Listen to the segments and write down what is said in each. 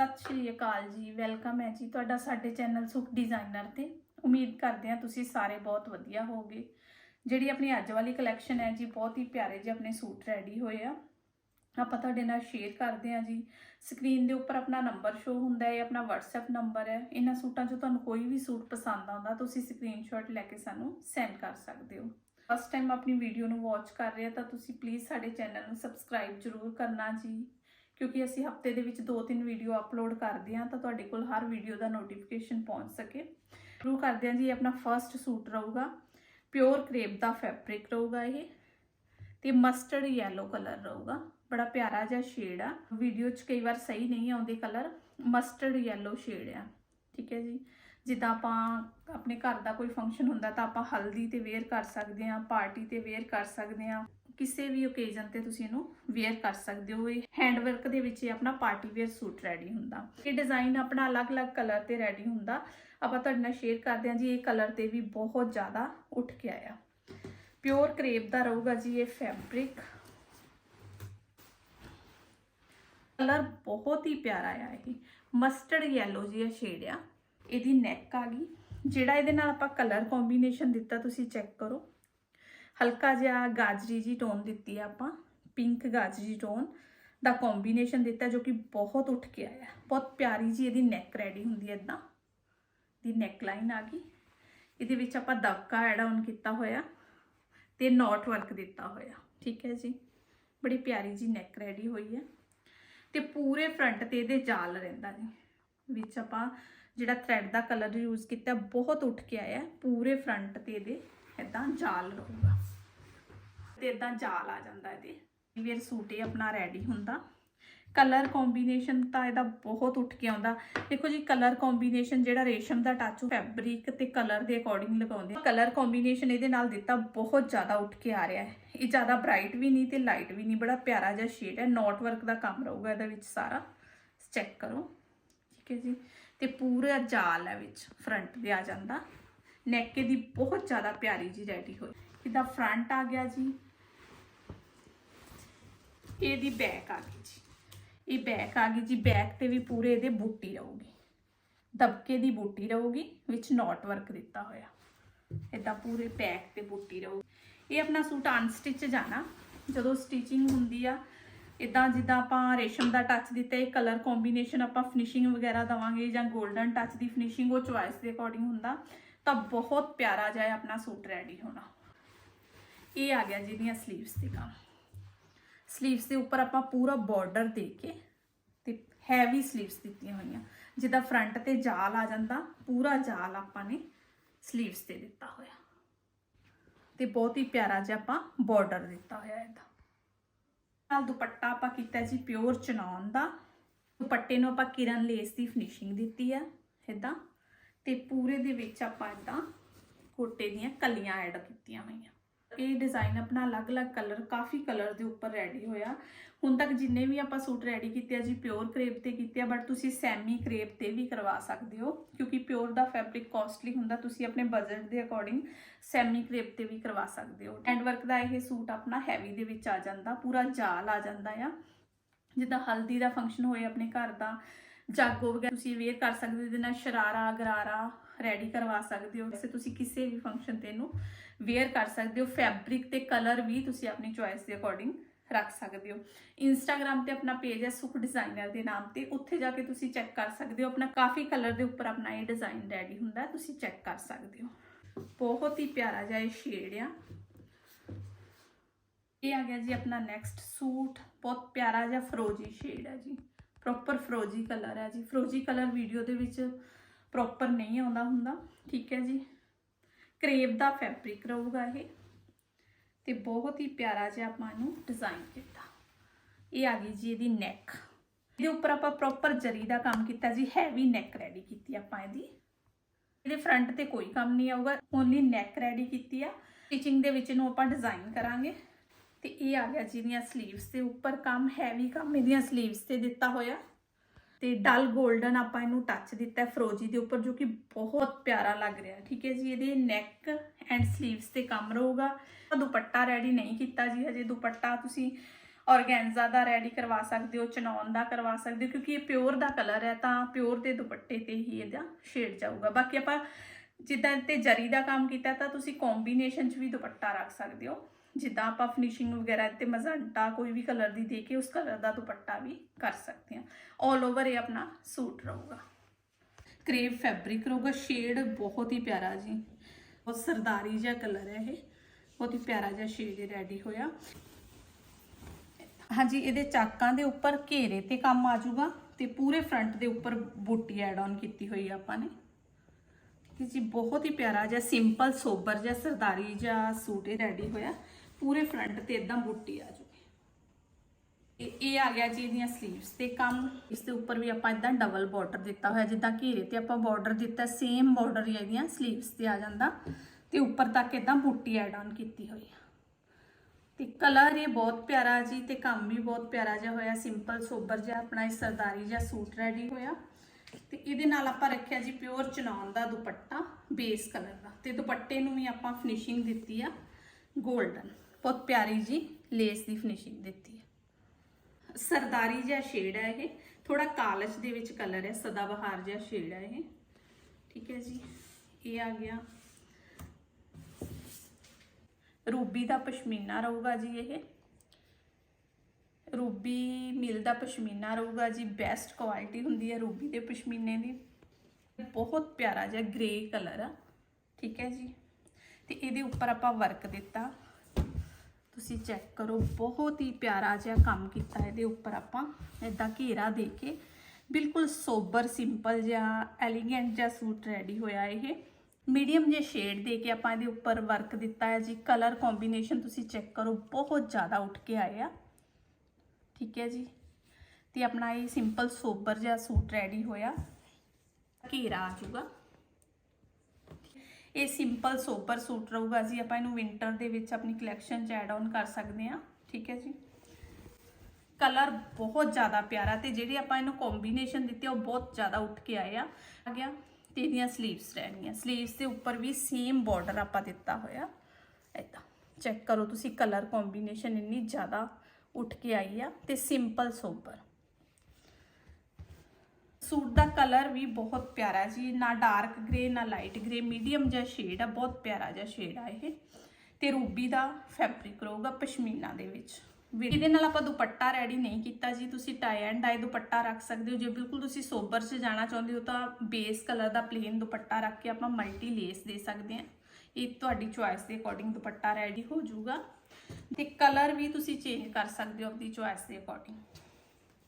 ਸਤਿ ਸ਼੍ਰੀ ਅਕਾਲ ਜੀ, ਵੈਲਕਮ ਹੈ ਜੀ ਤੁਹਾਡਾ ਸਾਡੇ ਚੈਨਲ ਸੁਖ ਡਿਜ਼ਾਈਨਰ ਤੇ। ਉਮੀਦ ਕਰਦੇ ਹਾਂ ਤੁਸੀਂ ਸਾਰੇ ਬਹੁਤ ਵਧੀਆ ਹੋਵੋਗੇ। ਜਿਹੜੀ ਆਪਣੀ ਅੱਜ ਵਾਲੀ ਕਲੈਕਸ਼ਨ ਹੈ ਜੀ, ਬਹੁਤ ਹੀ ਪਿਆਰੇ ਜਿਹੇ ਆਪਣੇ ਸੂਟ ਰੈਡੀ ਹੋਏ ਆ। ਆਪਾਂ ਤੁਹਾਡੇ ਨਾਲ ਸ਼ੇਅਰ ਕਰਦੇ ਹਾਂ ਜੀ। ਸਕਰੀਨ ਦੇ ਉੱਪਰ ਆਪਣਾ ਨੰਬਰ ਸ਼ੋ ਹੁੰਦਾ ਹੈ, ਆਪਣਾ WhatsApp ਨੰਬਰ ਹੈ। ਇਹਨਾਂ ਸੂਟਾਂ 'ਚੋਂ ਤੁਹਾਨੂੰ ਕੋਈ ਵੀ ਸੂਟ ਪਸੰਦ ਆਉਂਦਾ, ਤੁਸੀਂ ਸਕਰੀਨਸ਼ਾਟ ਲੈ ਕੇ ਸਾਨੂੰ ਸੈਂਡ ਕਰ ਸਕਦੇ ਹੋ। ਫਸਟ ਟਾਈਮ ਆਪਣੀ ਵੀਡੀਓ ਨੂੰ ਵਾਚ ਕਰ ਰਹੇ ਆ ਤਾਂ ਤੁਸੀਂ ਪਲੀਜ਼ ਸਾਡੇ ਚੈਨਲ ਨੂੰ ਸਬਸਕ੍ਰਾਈਬ ਜ਼ਰੂਰ ਕਰਨਾ ਜੀ। ਕਿਉਂਕਿ ਅਸੀਂ ਹਫ਼ਤੇ ਦੇ ਵਿੱਚ ਦੋ ਤਿੰਨ ਵੀਡੀਓ ਅਪਲੋਡ ਕਰਦੇ ਹਾਂ ਤਾਂ ਤੁਹਾਡੇ ਕੋਲ ਹਰ ਵੀਡੀਓ ਦਾ ਨੋਟੀਫਿਕੇਸ਼ਨ ਪਹੁੰਚ ਸਕੇ। ਸ਼ੁਰੂ ਕਰਦੇ ਹਾਂ ਜੀ, ਇਹ ਆਪਣਾ ਫਰਸਟ ਸੂਟ ਰਹੂਗਾ। ਪਿਓਰ ਕ੍ਰੇਪ ਦਾ ਫੈਬਰਿਕ ਰਹੂਗਾ ਇਹ ਤੇ ਮਸਟਰਡ ਯੈਲੋ ਕਲਰ ਰਹੂਗਾ। ਬੜਾ ਪਿਆਰਾ ਜਿਹਾ ਸ਼ੇਡ ਆ। ਵੀਡੀਓ 'ਚ ਕਈ ਵਾਰ ਸਹੀ ਨਹੀਂ ਆਉਂਦੇ ਕਲਰ ਮਸਟਰਡ ਯੈਲੋ ਸ਼ੇਡ ਆ। ਠੀਕ ਹੈ ਜੀ। ਜਿੱਦਾਂ ਆਪਾਂ ਆਪਣੇ ਘਰ ਦਾ ਕੋਈ ਫੰਕਸ਼ਨ ਹੁੰਦਾ ਤਾਂ ਆਪਾਂ ਹਲਦੀ ਤੇ ਵੇਅਰ ਕਰ ਸਕਦੇ ਹਾਂ ਪਾਰਟੀ ਤੇ ਵੇਅਰ ਕਰ ਸਕਦੇ ਹਾਂ। ਕਿਸੇ ਵੀ ਓਕੇਜ਼ਨ ਤੇ ਤੁਸੀਂ ਇਹਨੂੰ ਵੇਅਰ ਕਰ ਸਕਦੇ ਹੋ। ਇਹ ਹੈਂਡ ਵਰਕ ਦੇ ਵਿੱਚ ਇਹ ਆਪਣਾ ਪਾਰਟੀ ਵੇਅਰ ਸੂਟ ਰੈਡੀ ਹੁੰਦਾ। ਇਹ ਡਿਜ਼ਾਈਨ ਆਪਣਾ ਅਲੱਗ-ਅਲੱਗ ਕਲਰ ਤੇ ਰੈਡੀ ਹੁੰਦਾ। ਆਪਾਂ ਤੁਹਾਡੇ ਨਾਲ ਸ਼ੇਅਰ ਕਰਦੇ ਹਾਂ ਜੀ, ਇਹ ਕਲਰ ਤੇ ਵੀ ਬਹੁਤ ਜ਼ਿਆਦਾ ਉੱਠ ਕੇ ਆਇਆ। ਪਿਓਰ ਕਰੇਪ ਦਾ ਰਹੂਗਾ ਜੀ ਇਹ ਫੈਬਰਿਕ ਕਲਰ ਬਹੁਤ ਹੀ ਪਿਆਰਾ ਆ ਇਹ। ਮਸਟਰਡ ਯੈਲੋ ਜੀ ਜਿਹਾ ਸ਼ੇਡ ਆ। ਇਹਦੀ ਨੈਕ ਆ ਗਈ। ਜਿਹੜਾ ਇਹਦੇ ਨਾਲ ਆਪਾਂ ਕਲਰ ਕੰਬੀਨੇਸ਼ਨ ਦਿੱਤਾ, ਤੁਸੀਂ ਚੈੱਕ ਕਰੋ। ਹਲਕਾ ਜਿਹਾ ਗਾਜਰੀ ਜੀ ਟੋਨ ਦਿੱਤੀ ਆ ਆਪਾਂ ਪਿੰਕ ਗਾਜਰੀ ਟੋਨ ਦਾ ਕੰਬੀਨੇਸ਼ਨ ਦਿੱਤਾ ਜੋ ਕਿ ਬਹੁਤ ਉੱਠ ਕੇ ਆਇਆ। ਬਹੁਤ ਪਿਆਰੀ ਜੀ ਇਹਦੀ ਨੈਕ ਰੈਡੀ ਹੁੰਦੀ ਹੈ ਇਦਾਂ ਦੀ ਨੈਕ ਲਾਈਨ ਆ ਗਈ। ਇਹਦੇ ਵਿੱਚ ਆਪਾਂ ਦਬਕਾ ਐਡ ਆਨ ਕੀਤਾ ਹੋਇਆ ਤੇ ਨੋਟ ਵਰਕ ਦਿੱਤਾ ਹੋਇਆ। ਠੀਕ ਹੈ ਜੀ? ਬੜੀ ਪਿਆਰੀ ਜੀ ਨੈਕ ਰੈਡੀ ਹੋਈ ਹੈ ਤੇ ਪੂਰੇ ਫਰੰਟ ਤੇ ਇਹਦੇ ਜਾਲ ਰਹਿੰਦਾ ਜੀ। ਵਿੱਚ ਆਪਾਂ ਜਿਹੜਾ ਥ੍ਰੈਡ ਦਾ ਕਲਰ ਯੂਜ਼ ਕੀਤਾ, ਬਹੁਤ ਉੱਠ ਕੇ ਆਇਆ। ਪੂਰੇ ਫਰੰਟ ਤੇ ਇਹਦੇ ਇਦਾਂ ਜਾਲ ਰਹੂਗਾ। ਤੇ ਇਦਾਂ ਜਾਲ ਆ ਜਾਂਦਾ ਇਹਦੇ ਵੇਅਰ ਸੂਟ ਇਹ ਆਪਣਾ ਰੈਡੀ ਹੁੰਦਾ। ਕਲਰ ਕੰਬੀਨੇਸ਼ਨ ਤਾਂ ਇਹਦਾ ਬਹੁਤ ਉੱਠ ਕੇ ਆਉਂਦਾ। ਦੇਖੋ ਜੀ ਕਲਰ ਕੰਬੀਨੇਸ਼ਨ ਜਿਹੜਾ ਰੇਸ਼ਮ ਦਾ ਟੱਚ ਫੈਬਰਿਕ ਤੇ ਕਲਰ ਦੇ ਅਕੋਰਡਿੰਗ ਲਗਾਉਂਦੇ ਆ। ਕਲਰ ਕੰਬੀਨੇਸ਼ਨ ਇਹਦੇ ਨਾਲ ਦਿੱਤਾ ਬਹੁਤ ਜ਼ਿਆਦਾ ਉੱਠ ਕੇ ਆ ਰਿਹਾ ਹੈ। ਇਹ ਜ਼ਿਆਦਾ ਬ੍ਰਾਈਟ ਵੀ ਨਹੀਂ ਤੇ ਲਾਈਟ ਵੀ ਨਹੀਂ, ਬੜਾ ਪਿਆਰਾ ਜਿਹਾ ਸ਼ੇਡ ਹੈ। ਨੋਟ ਵਰਕ ਦਾ ਕੰਮ ਰਹੂਗਾ ਇਹਦੇ ਵਿੱਚ ਸਾਰਾ। ਚੈੱਕ ਕਰੋ। ਠੀਕ ਹੈ ਜੀ। ਤੇ ਪੂਰਾ ਜਾਲ ਹੈ ਵਿੱਚ ਫਰੰਟ 'ਤੇ ਆ ਜਾਂਦਾ। ਨੈਕ ਦੀ ਬਹੁਤ ਜ਼ਿਆਦਾ ਪਿਆਰੀ ਜੀ ਰੈਡੀ ਹੋਈ। ਇਹਦਾ ਫਰੰਟ ਆ ਗਿਆ ਜੀ। ਇਹਦੀ ਬੈਕ ਆ ਗਈ ਜੀ। ਇਹ ਬੈਕ ਆ ਗਈ ਜੀ ਬੈਕ ਤੇ ਵੀ ਪੂਰੇ ਇਹਦੇ ਬੂਟੀ ਰਹੂਗੀ। ਦਬਕੇ ਦੀ ਬੂਟੀ ਰਹੂਗੀ, ਵਿੱਚ ਨੋਟ ਵਰਕ ਦਿੱਤਾ ਹੋਇਆ। ਇਦਾਂ ਪੂਰੇ ਬੈਕ ਤੇ ਬੂਟੀ ਰਹੂ ਇਹ ਆਪਣਾ ਸੂਟ ਅਨਸਟਿਚ ਜਾਣਾ। ਜਦੋਂ ਸਟਿਚਿੰਗ ਹੁੰਦੀ ਆ ਇਦਾਂ ਜਿੱਦਾਂ ਆਪਾਂ ਰੇਸ਼ਮ ਦਾ ਟੱਚ ਦਿੱਤਾ, ਇਹ ਕਲਰ ਕੰਬੀਨੇਸ਼ਨ ਆਪਾਂ ਫਿਨਿਸ਼ਿੰਗ ਵਗੈਰਾ ਦਵਾਂਗੇ ਜਾਂ 골ਡਨ ਟੱਚ ਦੀ ਫਿਨਿਸ਼ਿੰਗ ਉਹ ਚੁਆਇਸ ਦੇ ਅਕੋਰਡਿੰਗ ਹੁੰਦਾ, ਤਾਂ ਬਹੁਤ ਪਿਆਰਾ ਜਿਹਾ ਆਪਣਾ ਸੂਟ ਰੈਡੀ ਹੋਣਾ। ਇਹ ਆ ਗਿਆ ਜਿਹਦੀਆਂ ਸਲੀਵਸ ਤੇ ਕੰਮ। ਸਲੀਵਸ ਦੇ ਉੱਪਰ ਆਪਾਂ ਪੂਰਾ ਬਾਰਡਰ ਦੇ ਕੇ ਤੇ ਹੈਵੀ ਸਲੀਵਸ ਦਿੱਤੀਆਂ ਹੋਈਆਂ। ਜਿੱਦਾਂ ਫਰੰਟ ਤੇ ਜਾਲ ਆ ਜਾਂਦਾ, ਪੂਰਾ ਜਾਲ ਆਪਾਂ ਨੇ ਸਲੀਵਸ ਤੇ ਦਿੱਤਾ ਹੋਇਆ। ਤੇ ਬਹੁਤ ਹੀ ਪਿਆਰਾ ਜਿਹਾ ਆਪਾਂ ਬਾਰਡਰ ਦਿੱਤਾ ਹੋਇਆ ਇਹਦਾ। ਨਾਲ ਦੁਪੱਟਾ ਆਪਾਂ ਕੀਤਾ ਜੀ ਪਿਓਰ ਚਨੌਨ ਦਾ। ਦੁਪੱਟੇ ਨੂੰ ਆਪਾਂ ਕਿਰਨ ਲੇਸ ਦੀ ਫਿਨਿਸ਼ਿੰਗ ਦਿੱਤੀ ਆ ਇਦਾਂ ਤੇ ਪੂਰੇ ਦੇ ਵਿੱਚ ਆਪਾਂ ਇਦਾਂ ਕੋਟੇ ਦੀਆਂ ਕਲੀਆਂ ਐਡ ਕੀਤੀਆਂ ਹੋਈਆਂ। ਇਹ ਡਿਜ਼ਾਈਨ ਆਪਣਾ ਅਲੱਗ-ਅਲੱਗ ਕਲਰ ਕਾਫੀ ਕਲਰ ਦੇ ਉੱਪਰ ਰੈਡੀ ਹੋਇਆ। ਹੁਣ ਤੱਕ ਜਿੰਨੇ ਵੀ ਆਪਾਂ ਸੂਟ ਰੈਡੀ ਕੀਤੇ ਆ ਜੀ ਪਿਓਰ ਕਰੇਪ ਤੇ ਕੀਤੇ ਆ ਬਟ ਤੁਸੀਂ ਸੈਮੀ ਕਰੇਪ ਤੇ ਵੀ ਕਰਵਾ ਸਕਦੇ ਹੋ, ਕਿਉਂਕਿ ਪਿਓਰ ਦਾ ਫੈਬਰਿਕ ਕਾਸਟਲੀ ਹੁੰਦਾ, ਤੁਸੀਂ ਆਪਣੇ ਬਜਟ ਦੇ ਅਕੋਰਡਿੰਗ ਸੈਮੀ ਕਰੇਪ ਤੇ ਵੀ ਕਰਵਾ ਸਕਦੇ ਹੋ। ਹੈਂਡ ਵਰਕ ਦਾ ਇਹ ਸੂਟ ਆਪਣਾ ਹੈਵੀ ਦੇ ਵਿੱਚ ਆ ਜਾਂਦਾ, ਪੂਰਾ ਜਾਲ ਆ ਜਾਂਦਾ ਆ। ਜਿੱਦਾਂ ਹਲਦੀ ਦਾ ਫੰਕਸ਼ਨ ਹੋਏ ਆਪਣੇ ਘਰ ਦਾ ਜਾਗੋ ਵਗੈਰਾ ਤੁਸੀਂ ਵੇਅਰ ਕਰ ਸਕਦੇ ਹੋ, ਇਹਦੇ ਨਾਲ ਸ਼ਰਾਰਾ, ਗਰਾਰਾ ਰੈਡੀ ਕਰਵਾ ਸਕਦੇ ਹੋ। ਵੈਸੇ ਤੁਸੀਂ ਕਿਸੇ ਵੀ ਫੰਕਸ਼ਨ ਤੇ ਇਹਨੂੰ ਵੇਅਰ ਕਰ ਸਕਦੇ ਹੋ। ਫੈਬਰਿਕ ਤੇ ਕਲਰ ਵੀ ਤੁਸੀਂ ਆਪਣੀ ਚੁਆਇਸ ਦੇ ਅਕੋਰਡਿੰਗ ਰੱਖ ਸਕਦੇ ਹੋ। ਇੰਸਟਾਗ੍ਰam ਤੇ ਆਪਣਾ ਪੇਜ ਹੈ ਸੁਖ ਡਿਜ਼ਾਈਨਰ ਦੇ ਨਾਮ ਤੇ। ਉੱਥੇ ਜਾ ਕੇ ਤੁਸੀਂ ਚੈੱਕ ਕਰ ਸਕਦੇ ਹੋ। ਆਪਣਾ ਕਾਫੀ ਕਲਰ ਦੇ ਉੱਪਰ ਆਪਣਾ ਇਹ ਡਿਜ਼ਾਈਨ ਰੈਡੀ ਹੁੰਦਾ, ਤੁਸੀਂ ਚੈੱਕ ਕਰ ਸਕਦੇ ਹੋ। ਬਹੁਤ ਹੀ ਪਿਆਰਾ ਜਿਹਾ ਇਹ ਸ਼ੇਡ ਆ। ਇਹ ਆ ਗਿਆ ਜੀ ਆਪਣਾ ਨੈਕਸਟ ਸੂਟ। ਬਹੁਤ ਪਿਆਰਾ ਜਿਹਾ ਫਰੋਜੀ ਸ਼ੇਡ ਹੈ ਜੀ। ਪ੍ਰੋਪਰ ਫਰੋਜੀ ਕਲਰ ਹੈ ਜੀ। ਫਰੋਜੀ ਕਲਰ ਵੀਡੀਓ ਦੇ ਵਿੱਚ ਪ੍ਰੋਪਰ ਨਹੀਂ ਆਉਂਦਾ ਹੁੰਦਾ। ਠੀਕ ਹੈ ਜੀ। ਕਰੇਪ ਦਾ ਫੈਬਰਿਕ ਰਹੂਗਾ ਇਹ। ਤੇ ਬਹੁਤ ਹੀ ਪਿਆਰਾ ਜਿਹਾ ਆਪਾਂ ਨੂੰ ਡਿਜ਼ਾਈਨ ਕੀਤਾ। ਇਹ ਆ ਗਈ ਜੀ ਇਹਦੀ ਨੈਕ ਇਹਦੇ ਉੱਪਰ ਆਪਾਂ ਪ੍ਰੋਪਰ ਜਰੀ ਦਾ ਕੰਮ ਕੀਤਾ ਜੀ। ਹੈਵੀ ਨੈਕ ਰੈਡੀ ਕੀਤੀ ਆਪਾਂ ਇਹਦੀ। ਇਹਦੇ ਫਰੰਟ ਤੇ ਕੋਈ ਕੰਮ ਨਹੀਂ ਆਊਗਾ। ਓਨਲੀ ਨੈਕ ਰੈਡੀ ਕੀਤੀ ਆ। ਸਟਿਚਿੰਗ ਦੇ ਵਿੱਚ ਇਹਨੂੰ ਆਪਾਂ ਡਿਜ਼ਾਈਨ ਕਰਾਂਗੇ। ਤੇ ਇਹ ਆ ਗਿਆ ਜਿਹਦੀਆਂ ਸਲੀਵਸ ਦੇ ਉੱਪਰ ਕੰਮ ਹੈਵੀ ਕੰਮ ਇਹਦੀਆਂ ਸਲੀਵਸ ਤੇ ਦਿੱਤਾ ਹੋਇਆ। ਤੇ ਡਲ 골ਡਨ ਆਪਾਂ ਇਹਨੂੰ ਟੱਚ ਦਿੱਤਾ ਫਰੋਜੀ ਦੇ ਉੱਪਰ, ਜੋ ਕਿ ਬਹੁਤ ਪਿਆਰਾ ਲੱਗ ਰਿਹਾ ਠੀਕ ਹੈ ਜੀ, ਇਹਦੇ ਨੈਕ ਐਂਡ ਸਲੀਵਸ ਤੇ ਕੰਮ ਰਹੂਗਾ। ਦੁਪੱਟਾ ਰੈਡੀ ਨਹੀਂ ਕੀਤਾ ਜੀ ਹਜੇ। ਦੁਪੱਟਾ ਤੁਸੀਂ ਔਰਗੈਂਜ਼ਾ ਦਾ ਰੈਡੀ ਕਰਵਾ ਸਕਦੇ ਹੋ, ਚਨੌਨ ਦਾ ਕਰਵਾ ਸਕਦੇ ਹੋ, ਕਿਉਂਕਿ ਇਹ ਪਿਓਰ ਦਾ ਕਲਰ ਹੈ, ਤਾਂ ਪਿਓਰ ਦੇ ਦੁਪੱਟੇ ਤੇ ਹੀ ਇਹਦਾ ਸ਼ੇਡ ਜਾਊਗਾ। ਬਾਕੀ ਆਪਾਂ ਜਿੱਦਾਂ ਤੇ ਜਰੀ ਦਾ ਕੰਮ ਕੀਤਾ, ਤਾਂ ਤੁਸੀਂ ਕੰਬੀਨੇਸ਼ਨ 'ਚ ਵੀ ਦੁਪੱਟਾ ਰੱਖ ਸਕਦੇ ਹੋ। ਜਿੱਦਾਂ ਆਪਾਂ ਫਿਨਿਸ਼ਿੰਗ ਵਗੈਰਾ ਤੇ ਮਜ਼ੰਟਾ ਕੋਈ ਵੀ ਕਲਰ ਦੀ ਦੇ ਕੇ ਉਸ ਕਲਰ ਦਾ ਦੁਪੱਟਾ ਵੀ ਕਰ ਸਕਦੇ ਹਾਂ। 올 ਓਵਰ ਇਹ ਆਪਣਾ ਸੂਟ ਰਹੂਗਾ। ਕ੍ਰੇਪ ਫੈਬਰਿਕ ਰਹੂਗਾ। ਸ਼ੇਡ ਬਹੁਤ ਹੀ ਪਿਆਰਾ ਜੀ। ਬਹੁਤ ਸਰਦਾਰੀ ਜਿਹਾ ਕਲਰ ਹੈ ਇਹ। ਬਹੁਤ ਹੀ ਪਿਆਰਾ ਜਿਹਾ ਸ਼ੇਡ ਰੈਡੀ ਹੋਇਆ। ਹਾਂਜੀ, ਇਹਦੇ ਚਾਕਾਂ ਦੇ ਉੱਪਰ ਘੇਰੇ ਤੇ ਕੰਮ ਆ ਜਾਊਗਾ ਤੇ ਪੂਰੇ ਫਰੰਟ ਦੇ ਉੱਪਰ ਬੂਟੀ ਐਡ ਆਨ ਕੀਤੀ ਹੋਈ ਆ ਆਪਾਂ ਨੇ। ਜੀ, ਬਹੁਤ ਹੀ ਪਿਆਰਾ ਜਿਹਾ ਸਿੰਪਲ ਸੋਬਰ ਜਿਹਾ, ਸਰਦਾਰੀ ਜਿਹਾ ਸੂਟ ਇਹ ਰੈਡੀ ਹੋਇਆ। ਪੂਰੇ ਫਰੰਟ ਤੇ ਇਦਾਂ ਬੂਟੀ ਆ ਜੂਗੀ। ਇਹ ਇਹ ਆ ਗਿਆ ਜੀ ਇਹਦੀਆਂ ਸਲੀਵਸ ਤੇ ਕੰਮ। ਇਸ ਦੇ ਉੱਪਰ ਵੀ ਆਪਾਂ ਇਦਾਂ ਡਬਲ ਬਾਰਡਰ ਦਿੱਤਾ ਹੋਇਆ, ਜਿੱਦਾਂ ਘੇਰੇ ਤੇ ਆਪਾਂ ਬਾਰਡਰ ਦਿੱਤਾ ਸੇਮ ਬਾਰਡਰ ਹੀ ਇਹਦੀਆਂ ਸਲੀਵਸ ਤੇ ਆ ਜਾਂਦਾ। ਤੇ ਉੱਪਰ ਤੱਕ ਇਦਾਂ ਬੂਟੀ ਐਡ ਆਨ ਕੀਤੀ ਹੋਈ ਆ। ਤੇ ਕਲਰ ਇਹ ਬਹੁਤ ਪਿਆਰਾ ਜੀ, ਤੇ ਕੰਮ ਵੀ ਬਹੁਤ ਪਿਆਰਾ ਜਿਹਾ ਹੋਇਆ। ਸਿੰਪਲ ਸੋਬਰ ਜਿਹਾ, ਆਪਣਾ ਇਹ ਸਰਦਾਰੀ ਜਿਹਾ ਸੂਟ ਰੈਡੀ ਹੋਇਆ। ਤੇ ਇਹਦੇ ਨਾਲ ਆਪਾਂ ਰੱਖਿਆ ਜੀ ਪਿਓਰ ਚਨੌਨ ਦਾ ਦੁਪੱਟਾ ਬੇਸ ਕਲਰ ਦਾ। ਤੇ ਦੁਪੱਟੇ ਨੂੰ ਵੀ ਆਪਾਂ ਫਿਨਿਸ਼ਿੰਗ ਦਿੱਤੀ ਆ 골ਡਨ ਬਹੁਤ ਪਿਆਰੀ ਜੀ ਲੇਸ ਦੀ ਫਿਨਿਸ਼ਿੰਗ ਦਿੱਤੀ ਆ ਸਰਦਾਰੀ ਜਿਹਾ ਸ਼ੇਡ ਹੈ ਇਹ। ਥੋੜਾ ਕਾਲਜ ਦੇ ਵਿੱਚ ਕਲਰ ਹੈ, ਸਦਾਬਹਾਰ ਜਿਹਾ ਸ਼ੇਡ ਹੈ ਇਹ। ਠੀਕ ਹੈ ਜੀ, ਇਹ ਆ ਗਿਆ। ਰੂਬੀ ਦਾ ਪਸ਼ਮੀਨਾ ਰਹੂਗਾ ਜੀ ਇਹ। ਰੂਬੀ ਮਿਲ ਦਾ ਪਸ਼ਮੀਨਾ ਰਹੂਗਾ ਜੀ ਬੈਸਟ ਕੁਆਲਿਟੀ ਹੁੰਦੀ ਹੈ ਰੂਬੀ ਦੇ ਪਸ਼ਮੀਨੇ ਦੀ। ਬਹੁਤ ਪਿਆਰਾ ਜਿਹਾ ਗ੍ਰੇ ਕਲਰ ਆ। ਠੀਕ ਹੈ ਜੀ। ਤੇ ਇਹਦੇ ਉੱਪਰ ਆਪਾਂ ਵਰਕ ਦਿੱਤਾ। ਤੁਸੀਂ ਚੈੱਕ ਕਰੋ ਬਹੁਤ ਹੀ ਪਿਆਰਾ ਜਿਹਾ ਕੰਮ ਕੀਤਾ ਇਹਦੇ ਉੱਪਰ ਆਪਾਂ ਇਦਾਂ ਘੇਰਾ ਦੇ ਕੇ ਬਿਲਕੁਲ ਸੋਬਰ ਸਿੰਪਲ ਜਿਹਾ ਐਲੀਗੈਂਟ ਜਿਹਾ ਸੂਟ ਰੈਡੀ ਹੋਇਆ ਇਹ ਮੀਡੀਅਮ ਜੇ ਸ਼ੇਡ ਦੇ ਕੇ ਆਪਾਂ ਇਹਦੇ ਉੱਪਰ ਵਰਕ ਦਿੱਤਾ ਹੈ ਜੀ ਕਲਰ ਕੰਬੀਨੇਸ਼ਨ ਤੁਸੀਂ ਚੈੱਕ ਕਰੋ ਬਹੁਤ ਜ਼ਿਆਦਾ ਉੱਠ ਕੇ ਆਏ ਆ ਠੀਕ ਹੈ ਜੀ ਤੇ ਆਪਣਾ ਇਹ ਸਿੰਪਲ ਸੋਬਰ ਜਿਹਾ ਸੂਟ ਰੈਡੀ ਹੋਇਆ ਘੇਰਾ ਆ ਜਾਊਗਾ ਇਹ ਸਿੰਪਲ ਸੋਬਰ ਸੂਟ ਰਹੂਗਾ ਜੀ। ਆਪਾਂ ਇਹਨੂੰ ਵਿੰਟਰ ਦੇ ਵਿੱਚ ਆਪਣੀ ਕਲੈਕਸ਼ਨ 'ਚ ਐਡ ਆਨ ਕਰ ਸਕਦੇ ਹਾਂ। ਠੀਕ ਹੈ ਜੀ। ਕਲਰ ਬਹੁਤ ਜ਼ਿਆਦਾ ਪਿਆਰਾ ਤੇ ਜਿਹੜੀ ਆਪਾਂ ਇਹਨੂੰ ਕੰਬੀਨੇਸ਼ਨ ਦਿੱਤੀ, ਉਹ ਬਹੁਤ ਜ਼ਿਆਦਾ ਉੱਠ ਕੇ ਆਏ ਆ। ਆ ਗਿਆ ਤੇ ਇਹਦੀਆਂ ਸਲੀਵਸ ਰਹਿਣੀਆਂ ਸਲੀਵਸ ਦੇ ਉੱਪਰ ਵੀ ਸੇਮ ਬਾਰਡਰ ਆਪਾਂ ਦਿੱਤਾ ਹੋਇਆ। ਏਦਾਂ। ਚੈੱਕ ਕਰੋ ਤੁਸੀਂ ਕਲਰ ਕੰਬੀਨੇਸ਼ਨ ਇੰਨੀ ਜ਼ਿਆਦਾ ਉੱਠ ਕੇ ਆਈ ਆ ਤੇ ਸਿੰਪਲ ਸੋਬਰ ਸੂਟ ਦਾ ਕਲਰ ਵੀ ਬਹੁਤ ਪਿਆਰਾ ਜੀ। ਨਾ ਡਾਰਕ ਗ੍ਰੇ, ਨਾ ਲਾਈਟ ਗ੍ਰੇ, ਮੀਡੀਅਮ ਜਿਹਾ ਸ਼ੇਡ ਆ, ਬਹੁਤ ਪਿਆਰਾ ਜਿਹਾ ਸ਼ੇਡ ਆ ਇਹ। ਤੇ ਰੂਬੀ ਦਾ ਫੈਬਰਿਕ ਰਹੂਗਾ ਪਸ਼ਮੀਨਾ ਦੇ ਵਿੱਚ। ਇਹਦੇ ਨਾਲ ਆਪਾਂ ਦੁਪੱਟਾ ਰੈਡੀ ਨਹੀਂ ਕੀਤਾ ਜੀ। ਤੁਸੀਂ ਟਾਈ ਐਂਡ ਡਾਈ ਦੁਪੱਟਾ ਰੱਖ ਸਕਦੇ ਹੋ। ਜੇ ਬਿਲਕੁਲ ਤੁਸੀਂ ਸੋਬਰ 'ਚ ਜਾਣਾ ਚਾਹੁੰਦੇ ਹੋ ਤਾਂ ਬੇਸ ਕਲਰ ਦਾ ਪਲੇਨ ਦੁਪੱਟਾ ਰੱਖ ਕੇ ਆਪਾਂ ਮਲਟੀ ਲੇਸ ਦੇ ਸਕਦੇ ਹਾਂ। ਇਹ ਤੁਹਾਡੀ ਚੁਆਇਸ ਦੇ ਅਕੋਰਡਿੰਗ ਦੁਪੱਟਾ ਰੈਡੀ ਹੋ ਜਾਊਗਾ। ਤੇ ਕਲਰ ਵੀ ਤੁਸੀਂ ਚੇਂਜ ਕਰ ਸਕਦੇ ਹੋ ਆਪਣੀ ਚੁਆਇਸ ਦੇ ਅਕੋਰਡਿੰਗ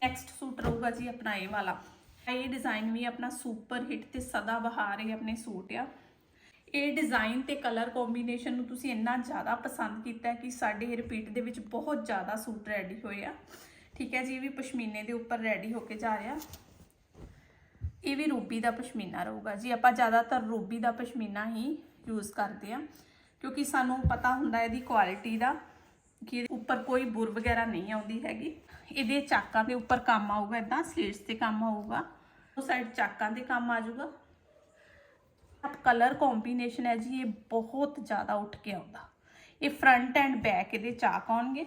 ਨੈਕਸਟ ਸੂਟ ਰਹੂਗਾ ਜੀ ਆਪਣਾ ਇਹ ਵਾਲਾ। ਇਹ ਡਿਜ਼ਾਈਨ ਵੀ ਆਪਣਾ ਸੁਪਰ ਹਿੱਟ ਤੇ ਸਦਾ ਬਹਾਰ ਇਹ ਆਪਣੇ ਸੂਟ ਆ। ਇਹ ਡਿਜ਼ਾਈਨ ਤੇ ਕਲਰ ਕੰਬੀਨੇਸ਼ਨ ਨੂੰ ਤੁਸੀਂ ਇੰਨਾ ਜ਼ਿਆਦਾ ਪਸੰਦ ਕੀਤਾ ਕਿ ਸਾਡੇ ਰਿਪੀਟ ਦੇ ਵਿੱਚ ਬਹੁਤ ਜ਼ਿਆਦਾ ਸੂਟ ਰੈਡੀ ਹੋਏ ਆ। ਠੀਕ ਹੈ ਜੀ, ਇਹ ਵੀ ਪਸ਼ਮੀਨੇ ਦੇ ਉੱਪਰ ਰੈਡੀ ਹੋ ਕੇ ਜਾ ਰਿਹਾ ਇਹ ਵੀ ਰੂਬੀ ਦਾ ਪਸ਼ਮੀਨਾ ਰਹੂਗਾ ਜੀ। ਆਪਾਂ ਜ਼ਿਆਦਾਤਰ ਰੂਬੀ ਦਾ ਪਸ਼ਮੀਨਾ ਹੀ ਯੂਜ਼ ਕਰਦੇ ਆ, ਕਿਉਂਕਿ ਸਾਨੂੰ ਪਤਾ ਹੁੰਦਾ ਇਹਦੀ ਕੁਆਲਿਟੀ ਦਾ। ਉੱਪਰ ਕੋਈ ਬੁਰ ਵਗੈਰਾ ਨਹੀਂ ਆਉਂਦੀ ਹੈਗੀ। ਇਹਦੇ ਚਾਕਾਂ ਦੇ ਉੱਪਰ ਕੰਮ ਆਊਗਾ ਇਦਾਂ ਸਲੀਟਸ ਤੇ ਕੰਮ ਆਊਗਾ। ਉਹ ਸਾਈਡ ਚਾਕਾਂ ਦੇ ਕੰਮ ਆ ਜਾਊਗਾ। ਅਬ ਕਲਰ ਕੰਬੀਨੇਸ਼ਨ ਹੈ ਜੀ, ਇਹ ਬਹੁਤ ਜ਼ਿਆਦਾ ਉੱਠ ਕੇ ਆਉਂਦਾ। ਇਹ ਫਰੰਟ ਐਂਡ ਬੈਕ ਇਹਦੇ ਚਾਕ ਆਉਣਗੇ।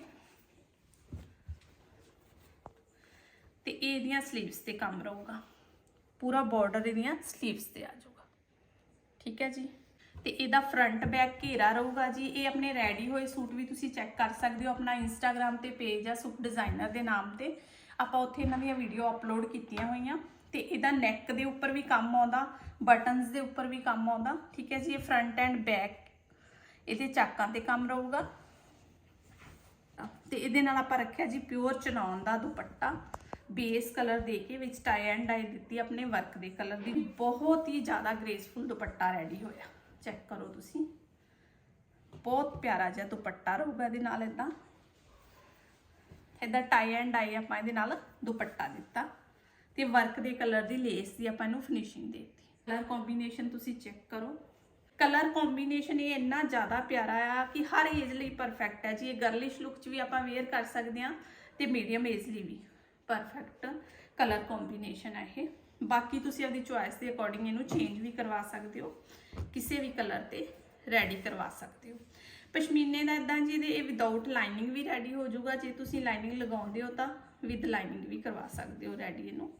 ਤੇ ਇਹ ਇਹਦੀਆਂ ਸਲੀਵਸ ਤੇ ਕੰਮ ਰਹੂਗਾ। ਪੂਰਾ ਬਾਰਡਰ ਇਹਦੀਆਂ ਸਲੀਵਸ ਤੇ ਆ ਜਾਊਗਾ। ਠੀਕ ਹੈ ਜੀ? ਤੇ ਇਹਦਾ ਫਰੰਟ ਬੈਕ ਘੇਰਾ ਰਹੂਗਾ ਜੀ। ਇਹ ਆਪਣੇ ਰੈਡੀ ਹੋਏ ਸੂਟ ਵੀ ਤੁਸੀਂ ਚੈੱਕ ਕਰ ਸਕਦੇ ਹੋ ਆਪਣਾ ਇੰਸਟਾਗ੍ਰam ਤੇ ਪੇਜ ਆ, ਸੂਟ ਡਿਜ਼ਾਈਨਰ ਦੇ ਨਾਮ ਤੇ। ਆਪਾਂ ਉੱਥੇ ਇਹਨਾਂ ਦੀਆਂ ਵੀਡੀਓ ਅਪਲੋਡ ਕੀਤੀਆਂ ਹੋਈਆਂ। ਤੇ ਇਹਦਾ ਨੈਕ ਦੇ ਉੱਪਰ ਵੀ ਕੰਮ ਆਉਂਦਾ ਬਟਨਸ ਦੇ ਉੱਪਰ ਵੀ ਕੰਮ ਆਉਂਦਾ। ਠੀਕ ਹੈ ਜੀ, ਇਹ ਫਰੰਟ ਐਂਡ ਬੈਕ ਇਹਦੇ ਚਾਕਾਂ ਤੇ ਕੰਮ ਰਹੂਗਾ। ਤੇ ਇਹਦੇ ਨਾਲ ਆਪਾਂ ਰੱਖਿਆ ਜੀ ਪਿਓਰ ਚਨਾਉਣ ਦਾ ਦੁਪੱਟਾ। ਬੇਸ ਕਲਰ ਦੇ ਕੇ ਵਿੱਚ ਟਾਈ ਐਂਡ ਡਾਈ ਦਿੱਤੀ ਆਪਣੇ ਵਰਕ ਦੇ ਕਲਰ ਦੀ। ਬਹੁਤ ਹੀ ਜ਼ਿਆਦਾ ਗ੍ਰੇਸਫੁਲ ਦੁਪੱਟਾ ਰੈਡੀ ਹੋਇਆ। ਚੈੱਕ ਕਰੋ ਤੁਸੀਂ। ਬਹੁਤ ਪਿਆਰਾ ਜਿਹਾ ਦੁਪੱਟਾ ਰਹੂਗਾ ਇਹਦੇ ਨਾਲ ਇਦਾਂ ਇਦਾਂ ਟਾਈ ਐਂਡ ਡਾਈ ਆਪਾਂ ਇਹਦੇ ਨਾਲ ਦੁਪੱਟਾ ਦਿੱਤਾ। ਤੇ ਵਰਕ ਦੇ ਕਲਰ ਦੀ ਲੇਸ ਦੀ ਆਪਾਂ ਇਹਨੂੰ ਫਿਨਿਸ਼ਿੰਗ ਦੇ ਦਿੱਤੀ। ਕਲਰ ਕੰਬੀਨੇਸ਼ਨ ਤੁਸੀਂ ਚੈੱਕ ਕਰੋ। ਕਲਰ ਕੰਬੀਨੇਸ਼ਨ ਇਹ ਇੰਨਾ ਜ਼ਿਆਦਾ ਪਿਆਰਾ ਆ ਕਿ ਹਰ ਏਜ ਲਈ ਪਰਫੈਕਟ ਹੈ ਜੀ। ਇਹ ਗਰਲਿਸ਼ ਲੁੱਕ 'ਚ ਵੀ ਆਪਾਂ ਵੇਅਰ ਕਰ ਸਕਦੇ ਹਾਂ ਤੇ ਮੀਡੀਅਮ ਏਜ ਲਈ ਵੀ ਪਰਫੈਕਟ ਕਲਰ ਕੰਬੀਨੇਸ਼ਨ ਹੈ ਇਹ। ਬਾਕੀ ਤੁਸੀਂ ਆਪਣੀ ਚੁਆਇਸ ਦੇ ਅਕੋਰਡਿੰਗ ਇਹਨੂੰ ਚੇਂਜ ਵੀ ਕਰਵਾ ਸਕਦੇ ਹੋ। ਕਿਸੇ ਵੀ ਕਲਰ ਤੇ ਰੈਡੀ ਕਰਵਾ ਸਕਦੇ ਹੋ। ਪਸ਼ਮੀਨੇ ਦਾ ਇਦਾਂ ਜੀ ਦੇ ਇਹ ਵਿਦਆਊਟ ਲਾਈਨਿੰਗ ਵੀ ਰੈਡੀ ਹੋ ਜਾਊਗਾ। ਜੇ ਤੁਸੀਂ ਲਾਈਨਿੰਗ ਲਗਾਉਂਦੇ ਹੋ ਤਾਂ ਵਿਦ ਲਾਈਨਿੰਗ ਵੀ ਕਰਵਾ ਸਕਦੇ ਹੋ ਰੈਡੀ ਇਹਨੂੰ।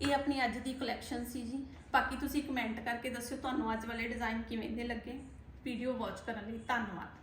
ਇਹ ਆਪਣੀ ਅੱਜ ਦੀ ਕਲੈਕਸ਼ਨ ਸੀ ਜੀ। ਬਾਕੀ ਤੁਸੀਂ ਕਮੈਂਟ ਕਰਕੇ ਦੱਸਿਓ ਤੁਹਾਨੂੰ ਅੱਜ ਵਾਲੇ ਡਿਜ਼ਾਈਨ ਕਿਵੇਂ ਦੇ ਲੱਗੇ। ਵੀਡੀਓ ਵਾਚ ਕਰਨ ਲਈ ਧੰਨਵਾਦ।